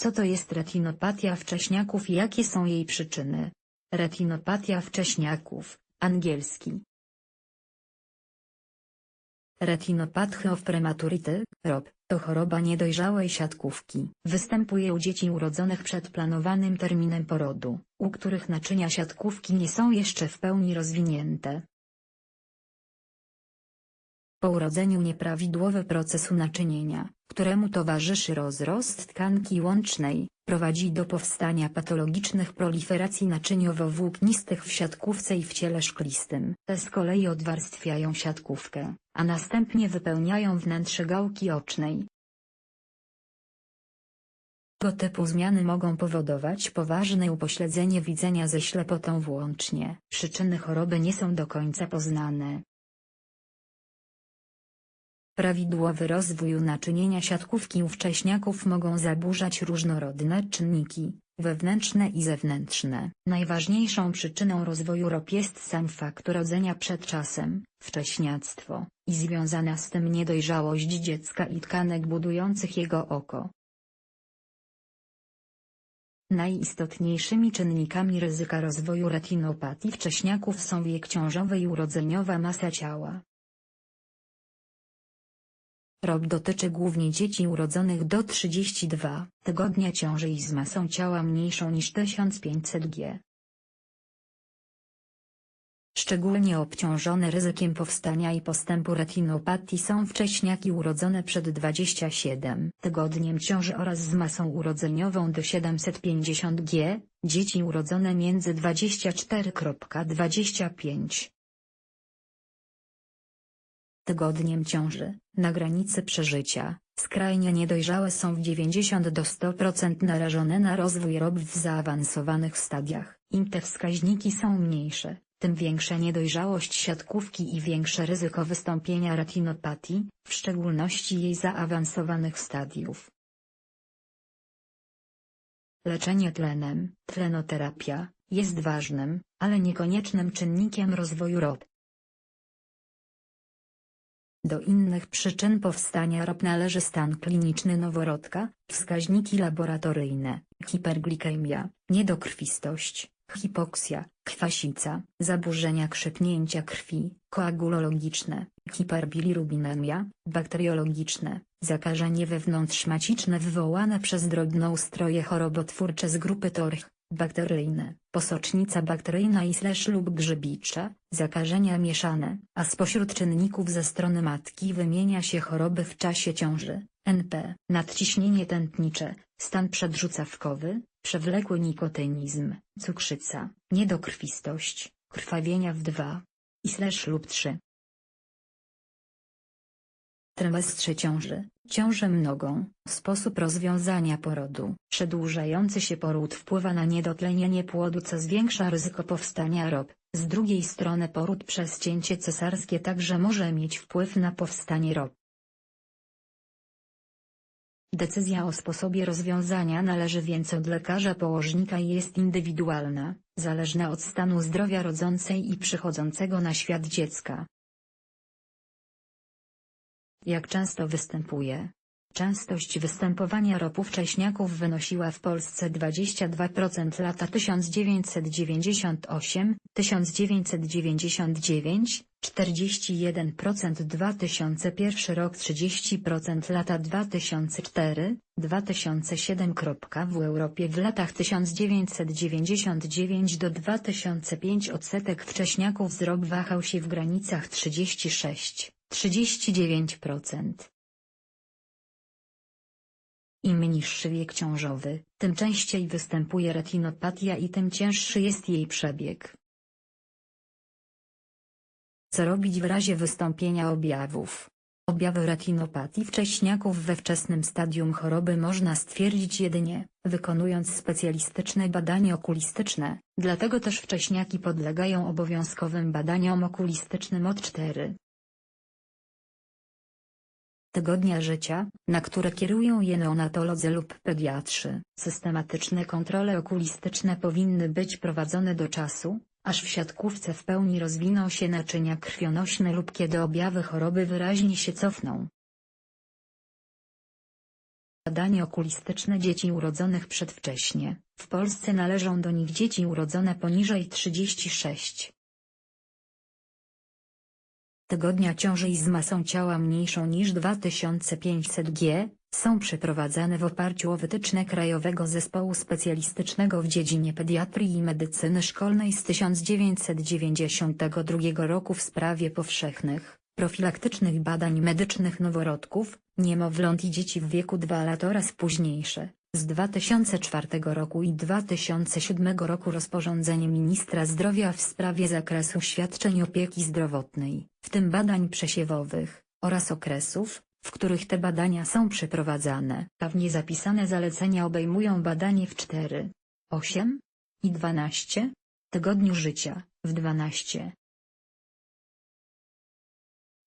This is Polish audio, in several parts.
Co to jest retinopatia wcześniaków i jakie są jej przyczyny? Retinopatia wcześniaków, angielski. Retinopathy of prematurity, ROP, to choroba niedojrzałej siatkówki. Występuje u dzieci urodzonych przed planowanym terminem porodu, u których naczynia siatkówki nie są jeszcze w pełni rozwinięte. Po urodzeniu nieprawidłowy procesu naczynienia, któremu towarzyszy rozrost tkanki łącznej, prowadzi do powstania patologicznych proliferacji naczyniowo-włóknistych w siatkówce i w ciele szklistym. Te z kolei odwarstwiają siatkówkę, a następnie wypełniają wnętrze gałki ocznej. Tego typu zmiany mogą powodować poważne upośledzenie widzenia ze ślepotą włącznie. Przyczyny choroby nie są do końca poznane. Prawidłowy rozwój naczynienia siatkówki u wcześniaków mogą zaburzać różnorodne czynniki, wewnętrzne i zewnętrzne. Najważniejszą przyczyną rozwoju ROP jest sam fakt urodzenia przed czasem, wcześniactwo, i związana z tym niedojrzałość dziecka i tkanek budujących jego oko. Najistotniejszymi czynnikami ryzyka rozwoju retinopatii wcześniaków są wiek ciążowy i urodzeniowa masa ciała. ROP dotyczy głównie dzieci urodzonych do 32 tygodnia ciąży i z masą ciała mniejszą niż 1500 g. Szczególnie obciążone ryzykiem powstania i postępu retinopatii są wcześniaki urodzone przed 27 tygodniem ciąży oraz z masą urodzeniową do 750 g, dzieci urodzone między 24.25 tygodniem ciąży, na granicy przeżycia, skrajnie niedojrzałe są w 90 do 100% narażone na rozwój ROP w zaawansowanych stadiach. Im te wskaźniki są mniejsze, tym większa niedojrzałość siatkówki i większe ryzyko wystąpienia retinopatii, w szczególności jej zaawansowanych stadiów. Leczenie tlenem, tlenoterapia, jest ważnym, ale niekoniecznym czynnikiem rozwoju ROP. Do innych przyczyn powstania ROP należy stan kliniczny noworodka, wskaźniki laboratoryjne, hiperglikemia, niedokrwistość, hipoksja, kwasica, zaburzenia krzepnięcia krwi, koagulologiczne, hiperbilirubinemia, bakteriologiczne, zakażenie wewnątrzmaciczne wywołane przez drobnoustroje chorobotwórcze z grupy TORCH, bakteryjne, posocznica bakteryjna i slash lub grzybicza, zakażenia mieszane, a spośród czynników ze strony matki wymienia się choroby w czasie ciąży, NP, nadciśnienie tętnicze, stan przedrzucawkowy, przewlekły nikotynizm, cukrzyca, niedokrwistość, krwawienia w 2 i slash lub 3 trymestrze ciąży, ciążę mnogą, sposób rozwiązania porodu. Przedłużający się poród wpływa na niedotlenienie płodu co zwiększa ryzyko powstania ROP. Z drugiej strony poród przez cięcie cesarskie także może mieć wpływ na powstanie ROP. Decyzja o sposobie rozwiązania należy więc od lekarza położnika i jest indywidualna, zależna od stanu zdrowia rodzącej i przychodzącego na świat dziecka. Jak często występuje? Częstość występowania ropu wcześniaków wynosiła w Polsce 22% lata 1998, 1999, 41% 2001 rok 30% lata 2004, 2007. W Europie w latach 1999 do 2005 odsetek wcześniaków z rok wahał się w granicach 36. 39%. Im niższy wiek ciążowy, tym częściej występuje retinopatia i tym cięższy jest jej przebieg. Co robić w razie wystąpienia objawów? Objawy retinopatii wcześniaków we wczesnym stadium choroby można stwierdzić jedynie, wykonując specjalistyczne badanie okulistyczne, dlatego też wcześniaki podlegają obowiązkowym badaniom okulistycznym od 4 tygodnia życia, na które kierują je neonatolodzy lub pediatrzy. Systematyczne kontrole okulistyczne powinny być prowadzone do czasu, aż w siatkówce w pełni rozwiną się naczynia krwionośne lub kiedy objawy choroby wyraźnie się cofną. Badanie okulistyczne dzieci urodzonych przedwcześnie. W Polsce należą do nich dzieci urodzone poniżej 36 tygodnia ciąży i z masą ciała mniejszą niż 2500 g, są przeprowadzane w oparciu o wytyczne Krajowego Zespołu Specjalistycznego w dziedzinie pediatrii i medycyny szkolnej z 1992 roku w sprawie powszechnych, profilaktycznych badań medycznych noworodków, niemowląt i dzieci w wieku 2 lat oraz późniejsze, z 2004 roku i 2007 roku rozporządzenie Ministra Zdrowia w sprawie zakresu świadczeń opieki zdrowotnej, w tym badań przesiewowych, oraz okresów, w których te badania są przeprowadzane. A w nie zapisane zalecenia obejmują badanie w 4, 8 i 12 tygodniu życia, w 12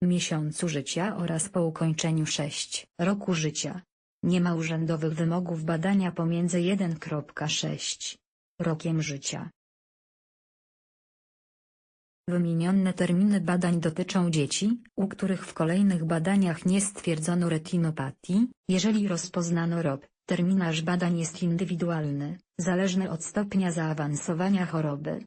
miesiącu życia oraz po ukończeniu 6 roku życia. Nie ma urzędowych wymogów badania pomiędzy 1.6 rokiem życia. Wymienione terminy badań dotyczą dzieci, u których w kolejnych badaniach nie stwierdzono retinopatii, jeżeli rozpoznano ROP. Terminarz badań jest indywidualny, zależny od stopnia zaawansowania choroby.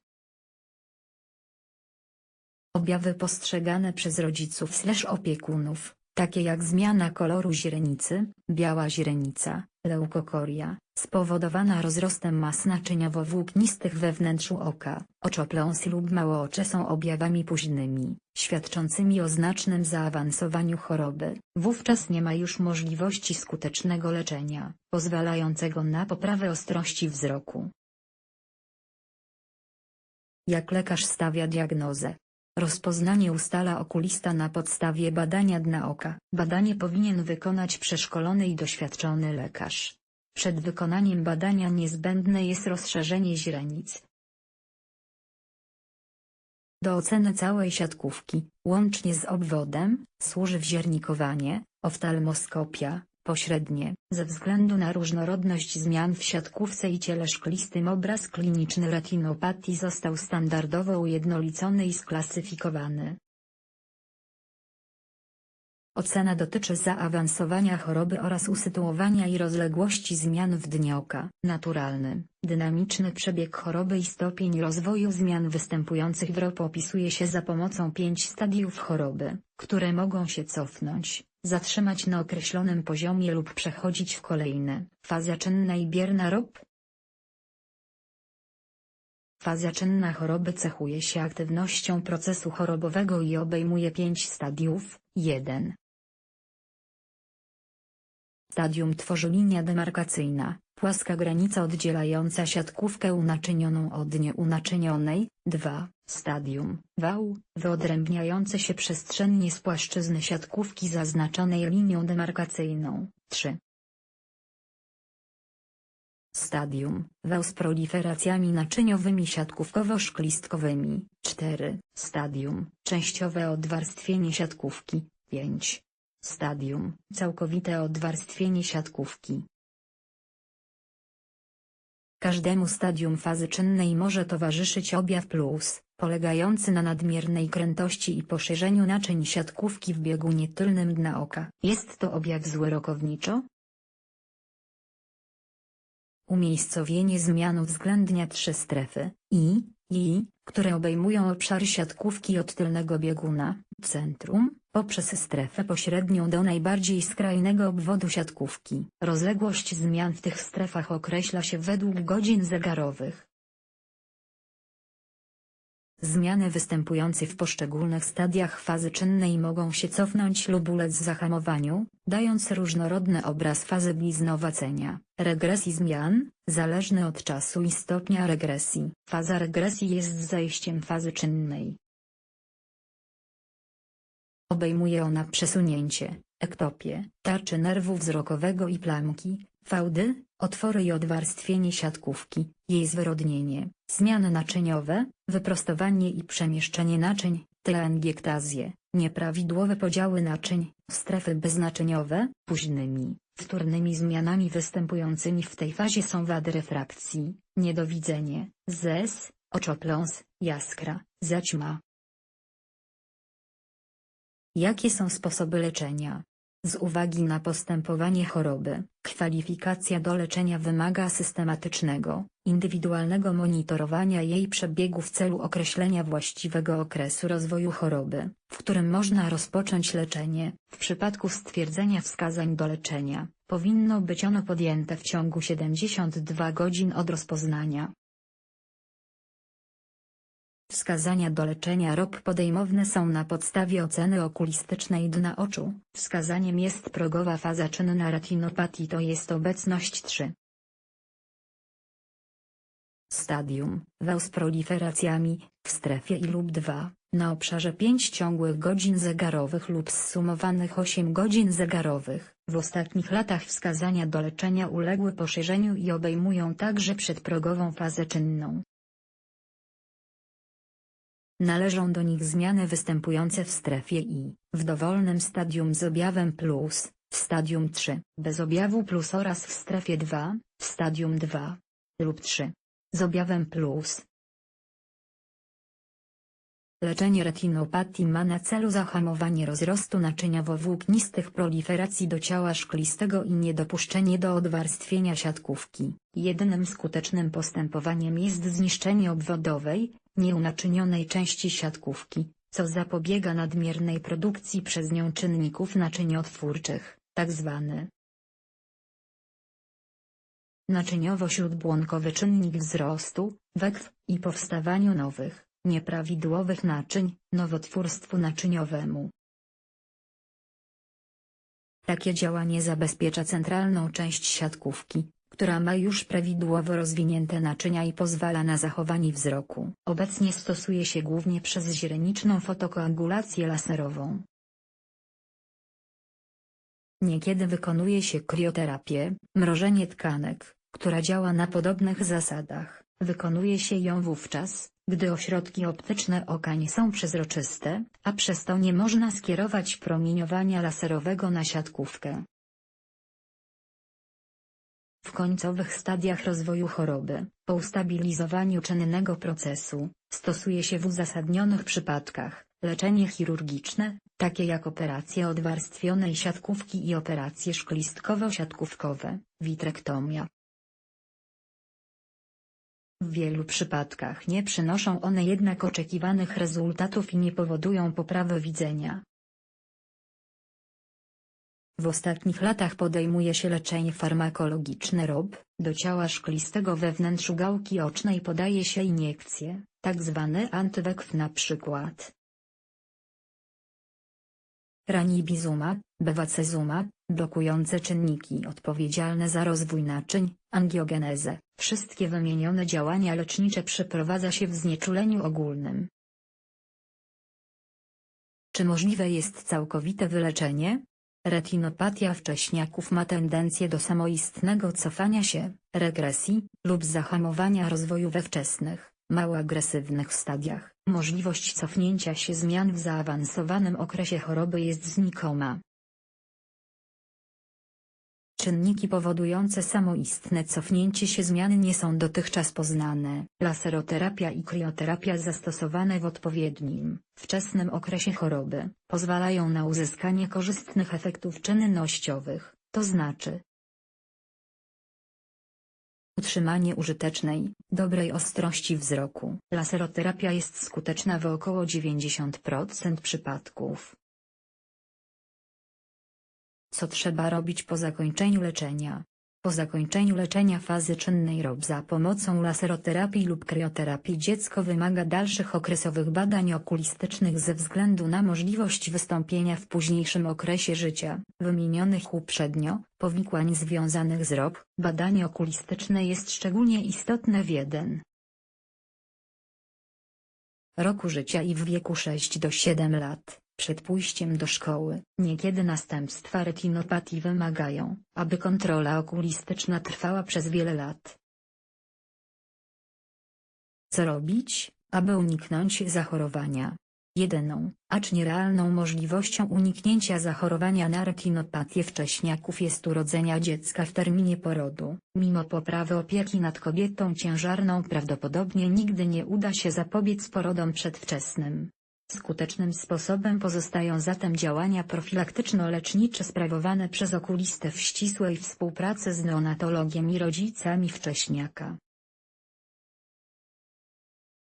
Objawy postrzegane przez rodziców slash opiekunów, takie jak zmiana koloru źrenicy, biała źrenica, leukokoria, spowodowana rozrostem mas naczyniowo-włóknistych we wnętrzu oka, oczopląsy lub małoocze są objawami późnymi, świadczącymi o znacznym zaawansowaniu choroby. Wówczas nie ma już możliwości skutecznego leczenia, pozwalającego na poprawę ostrości wzroku. Jak lekarz stawia diagnozę? Rozpoznanie ustala okulista na podstawie badania dna oka. Badanie powinien wykonać przeszkolony i doświadczony lekarz. Przed wykonaniem badania niezbędne jest rozszerzenie źrenic. Do oceny całej siatkówki, łącznie z obwodem, służy wziernikowanie, oftalmoskopia, pośrednie. Ze względu na różnorodność zmian w siatkówce i ciele szklistym obraz kliniczny retinopatii został standardowo ujednolicony i sklasyfikowany. Ocena dotyczy zaawansowania choroby oraz usytuowania i rozległości zmian w dnie oka. Naturalny, dynamiczny przebieg choroby i stopień rozwoju zmian występujących w ROP opisuje się za pomocą pięć stadiów choroby, które mogą się cofnąć, zatrzymać na określonym poziomie lub przechodzić w kolejne. Faza czynna i bierna ROP Faza czynna choroby cechuje się aktywnością procesu chorobowego i obejmuje pięć stadiów. 1. Stadium tworzy linia demarkacyjna, płaska granica oddzielająca siatkówkę unaczynioną od nieunaczynionej. 2. Stadium wał, wyodrębniające się przestrzennie z płaszczyzny siatkówki zaznaczonej linią demarkacyjną. 3. Stadium wał z proliferacjami naczyniowymi siatkówkowo-szklistkowymi. 4. Stadium częściowe odwarstwienie siatkówki. 5. Stadium całkowite odwarstwienie siatkówki. Każdemu stadium fazy czynnej może towarzyszyć objaw plus, polegający na nadmiernej krętości i poszerzeniu naczyń siatkówki w biegunie tylnym dna oka. Jest to objaw złorokowniczo? Umiejscowienie zmian uwzględnia trzy strefy I, I, które obejmują obszar siatkówki od tylnego bieguna, centrum, poprzez strefę pośrednią do najbardziej skrajnego obwodu siatkówki. Rozległość zmian w tych strefach określa się według godzin zegarowych. Zmiany występujące w poszczególnych stadiach fazy czynnej mogą się cofnąć lub ulec zahamowaniu, dając różnorodny obraz fazy bliznowacenia. Regresji zmian, zależny od czasu i stopnia regresji. Faza regresji jest zajściem fazy czynnej. Obejmuje ona przesunięcie, ektopię, tarczy nerwu wzrokowego i plamki, fałdy, otwory i odwarstwienie siatkówki, jej zwyrodnienie, zmiany naczyniowe, wyprostowanie i przemieszczenie naczyń, telangiectazję, nieprawidłowe podziały naczyń, strefy beznaczyniowe, późnymi, wtórnymi zmianami występującymi w tej fazie są wady refrakcji, niedowidzenie, zes, oczopląs, jaskra, zaćma. Jakie są sposoby leczenia? Z uwagi na postępowanie choroby, kwalifikacja do leczenia wymaga systematycznego, indywidualnego monitorowania jej przebiegu w celu określenia właściwego okresu rozwoju choroby, w którym można rozpocząć leczenie. W przypadku stwierdzenia wskazań do leczenia, powinno być ono podjęte w ciągu 72 godzin od rozpoznania. Wskazania do leczenia ROP podejmowane są na podstawie oceny okulistycznej dna oczu. Wskazaniem jest progowa faza czynna retinopatii to jest obecność 3. Stadium, wał z proliferacjami, w strefie I lub 2, na obszarze 5 ciągłych godzin zegarowych lub zsumowanych 8 godzin zegarowych. W ostatnich latach wskazania do leczenia uległy poszerzeniu i obejmują także przedprogową fazę czynną. Należą do nich zmiany występujące w strefie I, w dowolnym stadium z objawem plus, w stadium 3, bez objawu plus oraz w strefie 2, w stadium 2 lub 3, z objawem plus. Leczenie retinopatii ma na celu zahamowanie rozrostu naczyniowo-włóknistych proliferacji do ciała szklistego i niedopuszczenie do odwarstwienia siatkówki. Jedynym skutecznym postępowaniem jest zniszczenie obwodowej, nieunaczynionej części siatkówki, co zapobiega nadmiernej produkcji przez nią czynników naczyniotwórczych, tzw. naczyniowo-śródbłonkowy czynnik wzrostu, wekw, i powstawaniu nowych, nieprawidłowych naczyń, nowotwórstwu naczyniowemu. Takie działanie zabezpiecza centralną część siatkówki, która ma już prawidłowo rozwinięte naczynia i pozwala na zachowanie wzroku. Obecnie stosuje się głównie przez źreniczną fotokoagulację laserową. Niekiedy wykonuje się krioterapię, mrożenie tkanek, która działa na podobnych zasadach. Wykonuje się ją wówczas, gdy ośrodki optyczne oka nie są przezroczyste, a przez to nie można skierować promieniowania laserowego na siatkówkę. W końcowych stadiach rozwoju choroby, po ustabilizowaniu czynnego procesu, stosuje się w uzasadnionych przypadkach, leczenie chirurgiczne, takie jak operacje odwarstwionej siatkówki i operacje szklistkowo-siatkówkowe, witrektomia. W wielu przypadkach nie przynoszą one jednak oczekiwanych rezultatów i nie powodują poprawy widzenia. W ostatnich latach podejmuje się leczenie farmakologiczne ROB, do ciała szklistego we wnętrzu gałki ocznej podaje się iniekcje. Tak antywekw na przykład. Ranibizumab, bevacizumab, blokujące czynniki odpowiedzialne za rozwój naczyń, angiogenezę. Wszystkie wymienione działania lecznicze przeprowadza się w znieczuleniu ogólnym. Czy możliwe jest całkowite wyleczenie? Retinopatia wcześniaków ma tendencję do samoistnego cofania się, regresji, lub zahamowania rozwoju we wczesnych, mało agresywnych stadiach. Możliwość cofnięcia się zmian w zaawansowanym okresie choroby jest znikoma. Czynniki powodujące samoistne cofnięcie się zmiany nie są dotychczas poznane. Laseroterapia i krioterapia zastosowane w odpowiednim, wczesnym okresie choroby, pozwalają na uzyskanie korzystnych efektów czynnościowych, to znaczy utrzymanie użytecznej, dobrej ostrości wzroku. Laseroterapia jest skuteczna w około 90% przypadków. Co trzeba robić po zakończeniu leczenia? Po zakończeniu leczenia fazy czynnej ROB za pomocą laseroterapii lub krioterapii dziecko wymaga dalszych okresowych badań okulistycznych ze względu na możliwość wystąpienia w późniejszym okresie życia, wymienionych uprzednio, powikłań związanych z ROB. Badanie okulistyczne jest szczególnie istotne w 1 roku życia i w wieku 6 do 7 lat. Przed pójściem do szkoły, niekiedy następstwa retinopatii wymagają, aby kontrola okulistyczna trwała przez wiele lat. Co robić, aby uniknąć zachorowania? Jedyną, acz nierealną możliwością uniknięcia zachorowania na retinopatię wcześniaków jest urodzenia dziecka w terminie porodu. Mimo poprawy opieki nad kobietą ciężarną prawdopodobnie nigdy nie uda się zapobiec porodom przedwczesnym. Skutecznym sposobem pozostają zatem działania profilaktyczno-lecznicze sprawowane przez okulistę w ścisłej współpracy z neonatologiem i rodzicami wcześniaka.